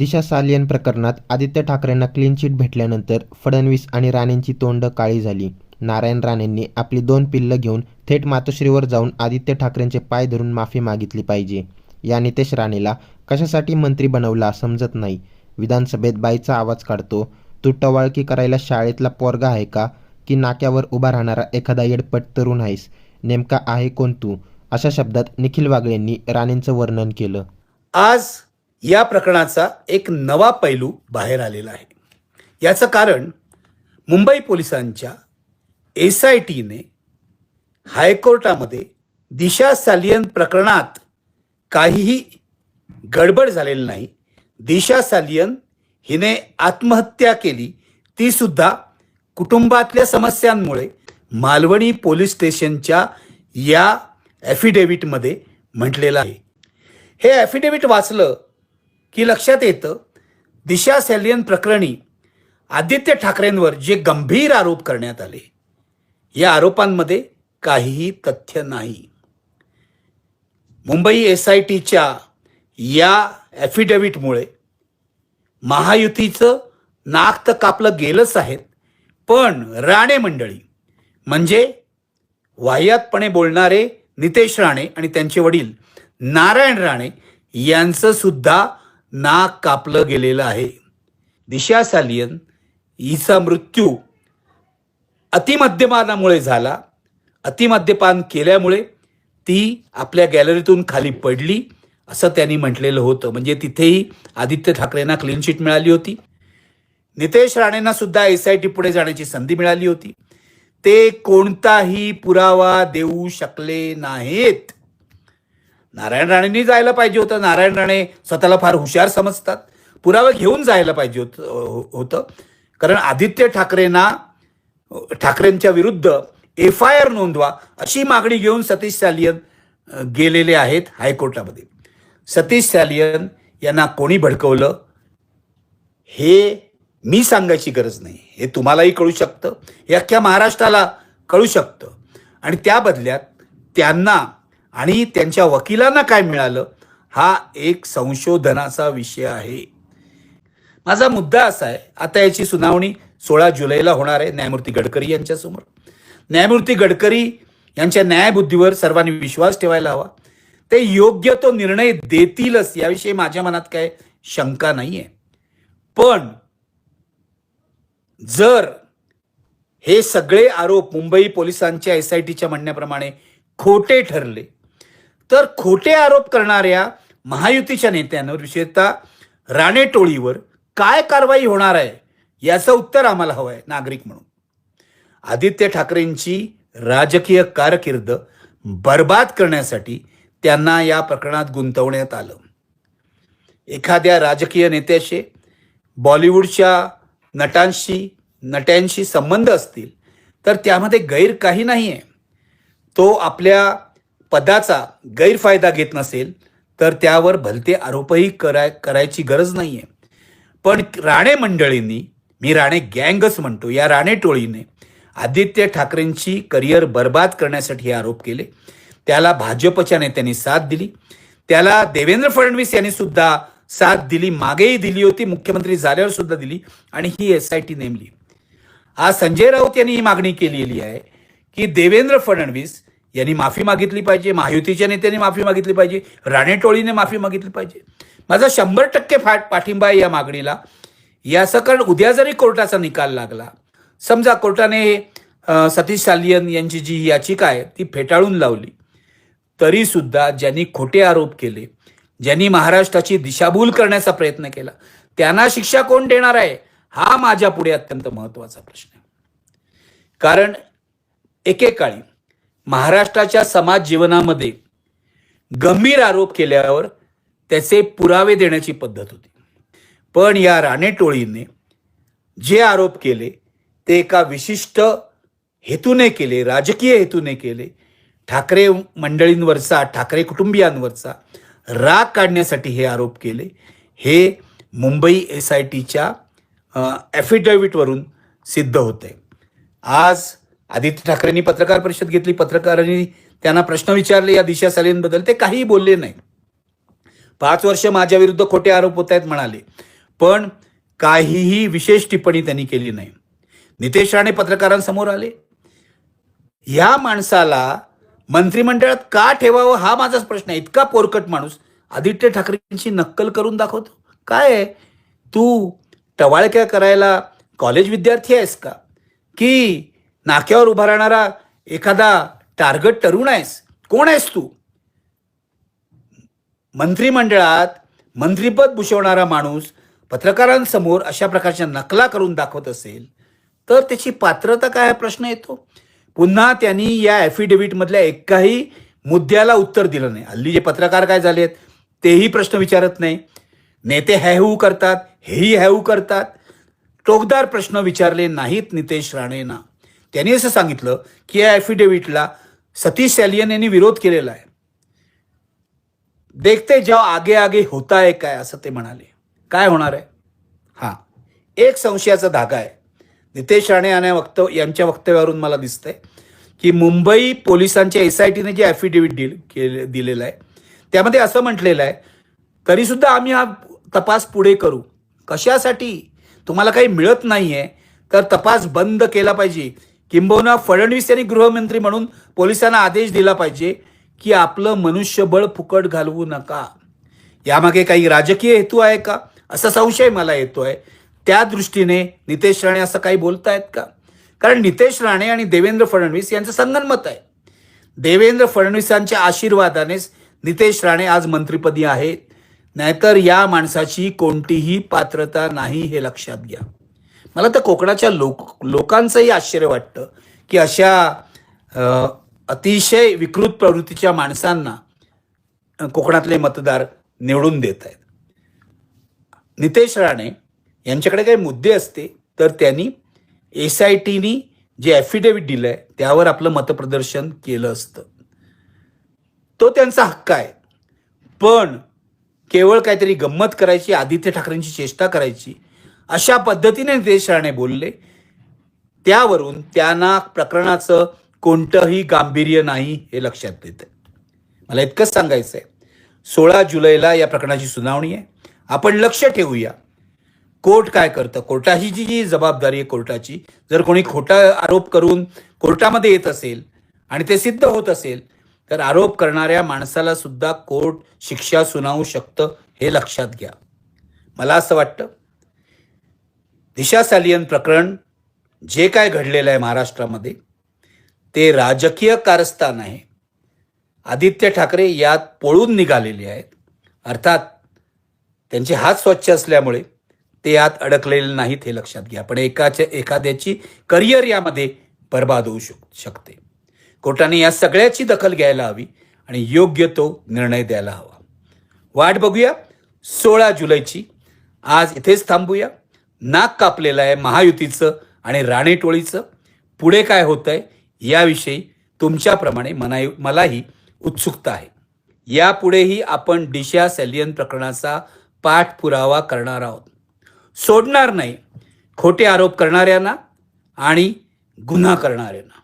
दिशा सालियन प्रकरणात Aditya ठाकरेंना clean chit भेटल्यानंतर फडणवीस आणि राणेंची तोंड काळी झाली. नारायण राणेंनी आपली दोन पिल्लं घेऊन थेट मातोश्रीवर जाऊन आदित्य ठाकरेंचे पाय धरून माफी मागितली पाहिजे. या नितेश राणेला कशासाठी मंत्री बनवला समजत नाही. विधानसभेत बाईचा आवाज काढतो तू टवाळकी करायला शाळेतला पोरगा आहे का? की नाक्यावर उभा राहणारा एखादा येडपट तरुण आहेस? नेमका आहे कोण तू? अशा शब्दात निखिल वागळेंनी राणेंचं वर्णन केलं. आज या प्रकरणाचा एक नवा पैलू बाहेर आलेला आहे. याचं कारण मुंबई पोलिसांच्या एस आय टीने हायकोर्टामध्ये दिशा सालियन प्रकरणात काहीही गडबड झालेली नाही. दिशा सालियन हिने आत्महत्या केली. ती सुद्धा कुटुंबातल्या समस्यांमुळे मालवणी पोलीस स्टेशनच्या या ॲफिडेव्हिटमध्ये म्हटलेलं आहे. हे ॲफिडेव्हिट वाचलं की लक्षात येतं दिशा सॅलियन प्रकरणी आदित्य ठाकरेंवर जे गंभीर आरोप करण्यात आले या आरोपांमध्ये काहीही तथ्य नाही. मुंबई एस आय टीच्या या ॲफिडेव्हिटमुळे महायुतीचं नाक तर कापलं गेलंच आहे पण राणे मंडळी म्हणजे वाह्यातपणे बोलणारे नितेश राणे आणि त्यांचे वडील नारायण राणे यांचं सुद्धा नाक कापलं गेलेलं आहे. दिशा सालियन हिचा मृत्यू अतिमद्यपानामुळे झाला. अतिमद्यपान केल्यामुळे ती आपल्या गॅलरीतून खाली पडली असं त्यांनी म्हटलेलं होतं. म्हणजे तिथेही आदित्य ठाकरेंना क्लीन शीट मिळाली होती. नितेश राणेंना सुद्धा एस आय टी पुढे जाण्याची संधी मिळाली होती. ते कोणताही पुरावा देऊ शकले नाहीत. नारायण राणेंनी जायला पाहिजे होतं. नारायण राणे स्वतःला फार हुशार समजतात. पुरावा घेऊन जायला पाहिजे होत होतं. कारण आदित्य ठाकरेंना ठाकरेंच्या विरुद्ध एफ आय आर नोंदवा अशी मागणी घेऊन सतीश सालियन गेलेले आहेत हायकोर्टामध्ये. सतीश सालियन यांना कोणी भडकवलं? हे मी सांगायची गरज नाही. हे तुम्हालाही कळू शकतं. हे अख्ख्या महाराष्ट्राला कळू शकतं. आणि त्या बदल्यात त्यांना आणि त्यांच्या वकिलांना काय मिळालं? हा एक संशोधनाचा विषय आहे. माझा मुद्दा असा आहे आता याची सुनावणी सोळा जुलैला होणार आहे न्यायमूर्ती गडकरी यांच्यासमोर. न्यायमूर्ती गडकरी यांच्या न्यायबुद्धीवर सर्वांनी विश्वास ठेवायला हवा. ते योग्य तो निर्णय देतीलच याविषयी माझ्या मनात काय शंका नाही आहे पण जर हे सगळे आरोप मुंबई पोलिसांच्या एस आय टीच्या म्हणण्याप्रमाणे खोटे ठरले तर खोटे आरोप करणाऱ्या महायुतीच्या नेत्यांवर विशेषतः राणे टोळीवर काय कारवाई होणार आहे याचं उत्तर आम्हाला हवं आहे नागरिक म्हणून. आदित्य ठाकरेंची राजकीय कारकीर्द बर्बाद करण्यासाठी त्यांना या प्रकरणात गुंतवण्यात आलं. एखाद्या राजकीय नेत्याशी बॉलिवूडच्या नटांशी नट्यांशी संबंध असतील तर त्यामध्ये गैर काही नाही आहे तो आपल्या पदाचा गैरफायदा घेत नसेल तर त्यावर भलते आरोपही कराय करायची गरज नाही आहे पण राणे मंडळींनी मी राणे गँगच म्हणतो या राणे टोळीने आदित्य ठाकरेंची करिअर बर्बाद करण्यासाठी हे आरोप केले. त्याला भाजपच्या नेत्यांनी साथ दिली. त्याला देवेंद्र फडणवीस यांनी सुद्धा साथ दिली मागेही दिली होती मुख्यमंत्री झाल्यावर सुद्धा दिली आणि ही एस आय टी नेमली. आज संजय राऊत यांनी ही मागणी केलेली आहे की देवेंद्र फडणवीस यांनी माफी मागितली पाहिजे महायुतीच्या नेत्यांनी माफी मागितली पाहिजे राणे टोळीने माफी मागितली पाहिजे. माझा शंभर टक्के फाट पाठिंबा आहे या मागणीला. याचं कारण उद्या जरी कोर्टाचा निकाल लागला समजा कोर्टाने सतीश सालियन यांची जी याचिका आहे ती फेटाळून लावली तरी सुद्धा ज्यांनी खोटे आरोप केले ज्यांनी महाराष्ट्राची दिशाभूल करण्याचा प्रयत्न केला त्यांना शिक्षा कोण देणार आहे हा माझ्या पुढे अत्यंत महत्त्वाचा प्रश्न आहे. कारण एकेकाळी महाराष्ट्राच्या समाज जीवनामध्ये गंभीर आरोप केल्यावर त्याचे पुरावे देण्याची पद्धत होती. पण या राणे टोळीने जे आरोप केले ते एका विशिष्ट हेतूने केले राजकीय हेतूने केले. ठाकरे मंडळींवरचा ठाकरे कुटुंबियांवरचा राग काढण्यासाठी हे आरोप केले. हे मुंबई एस आय टीच्या ॲफिडेव्हिटवरून सिद्ध होते. आज आदित्य ठाकरेंनी पत्रकार परिषद घेतली पत्रकारांनी त्यांना प्रश्न विचारले या दिशा सालींबद्दल ते काहीही बोलले नाही. पाच वर्ष माझ्या विरुद्ध खोटे आरोप होत आहेत म्हणाले. पण काहीही विशेष टिप्पणी त्यांनी केली नाही. नितेश राणे पत्रकारांसमोर आले. या माणसाला मंत्रिमंडळात का ठेवावं हा माझाच प्रश्न आहे. इतका पोरकट माणूस आदित्य ठाकरेंची नक्कल करून दाखवतो. काय? आहे तू टवाळक्या करायला कॉलेज विद्यार्थी आहेस का? की नाक्यावर उभा राहणारा एखादा टार्गेट तरुण आहेस. कोण आहेस तू? मंत्रिमंडळात मंत्रीपद भूषवणारा माणूस पत्रकारांसमोर अशा प्रकारच्या नकला करून दाखवत असेल तर त्याची पात्रता काय प्रश्न येतो. पुन्हा त्यांनी या ॲफिडेव्हिटमधल्या एकाही मुद्द्याला उत्तर दिलं नाही. हल्ली जे पत्रकार काय झालेत तेही प्रश्न विचारत नाही. नेते हॅहू करतात हेही हॅहू करतात. टोकदार प्रश्न विचारले नाहीत नितेश राणेंना. त्यांनी असं सांगितलं की या ॲफिडेव्हिटला सतीश सॅलियन यांनी विरोध केलेला आहे. देखते जेव्हा आगे आगे होता आहे काय असं ते म्हणाले. काय होणार आहे? हां. एक संशयाचा धागा आहे. नितेश राणे यांना वक्त यांच्या वक्तव्यावरून मला दिसतंय की मुंबई पोलिसांच्या एस आय टीने जे ॲफिडेव्हिट दिल केले दिलेलं आहे त्यामध्ये असं म्हटलेलं आहे तरीसुद्धा आम्ही हा तपास पुढे करू. कशासाठी? तुम्हाला काही मिळत नाही आहे तर तपास बंद केला पाहिजे. किंबहुना फडणवीस यांनी गृहमंत्री म्हणून पोलिसांना आदेश दिला पाहिजे की आपलं मनुष्यबळ फुकट घालवू नका. यामागे काही राजकीय हेतू आहे का? असा संशय मला येतोय. त्या दृष्टीने नितेश राणे असं काही बोलतायत का? कारण नितेश राणे आणि देवेंद्र फडणवीस यांचं संगनमत आहे. देवेंद्र फडणवीसांच्या आशीर्वादानेच नितेश राणे आज मंत्रिपदी आहेत. नाहीतर या माणसाची कोणतीही पात्रता नाही हे लक्षात घ्या. मला तर कोकणाच्या लोक लोकांचंही आश्चर्य वाटतं की अशा अतिशय विकृत प्रवृत्तीच्या माणसांना कोकणातले मतदार निवडून देत आहेत. नितेश राणे यांच्याकडे काही मुद्दे असते तर त्यांनी एस आय टीनी जे ॲफिडेव्हिट दिलं आहे त्यावर आपलं मतप्रदर्शन केलं असतं. तो त्यांचा हक्क आहे. पण केवळ काहीतरी गंमत करायची आदित्य ठाकरेंची चेष्टा करायची अशा पद्धतीने नितेश राणे बोलले. त्यावरून त्यांना प्रकरणाचं कोणतंही गांभीर्य नाही हे लक्षात येतं. मला इतकंच सांगायचं आहे सोळा जुलैला या प्रकरणाची सुनावणी आहे. आपण लक्ष ठेवूया. कोर्ट काय करतं? कोर्टाची जी जी जबाबदारी आहे कोर्टाची जर कोणी खोटा आरोप करून कोर्टामध्ये येत असेल आणि ते सिद्ध होत असेल तर आरोप करणाऱ्या माणसाला सुद्धा कोर्ट शिक्षा सुनावू शकतं हे लक्षात घ्या. मला असं वाटतं दिशा सालियन प्रकरण जे काय घडलेलं आहे महाराष्ट्रामध्ये ते राजकीय कारस्थान आहे. आदित्य ठाकरे यात पळून निघालेले आहेत. अर्थात त्यांचे हात स्वच्छ असल्यामुळे ते यात अडकलेले नाहीत हे लक्षात घ्या. पण एकाच्या एखाद्याची करिअर यामध्ये बर्बाद होऊ शक शकते. कोर्टाने या सगळ्याची दखल घ्यायला हवी आणि योग्य तो निर्णय द्यायला हवा. वाट बघूया. सोळा जुलैची. आज इथेच थांबूया. नाक कापलेलं आहे महायुतीचं आणि राणे टोळीचं पुढे काय होतंय याविषयी तुमच्याप्रमाणे मना मलाही उत्सुकता आहे. यापुढेही आपण डिशा सॅलियन प्रकरणाचा पाठपुरावा करणार आहोत. सोडणार नाही. खोटे आरोप करणाऱ्यांना आणि गुन्हा करणाऱ्यांना.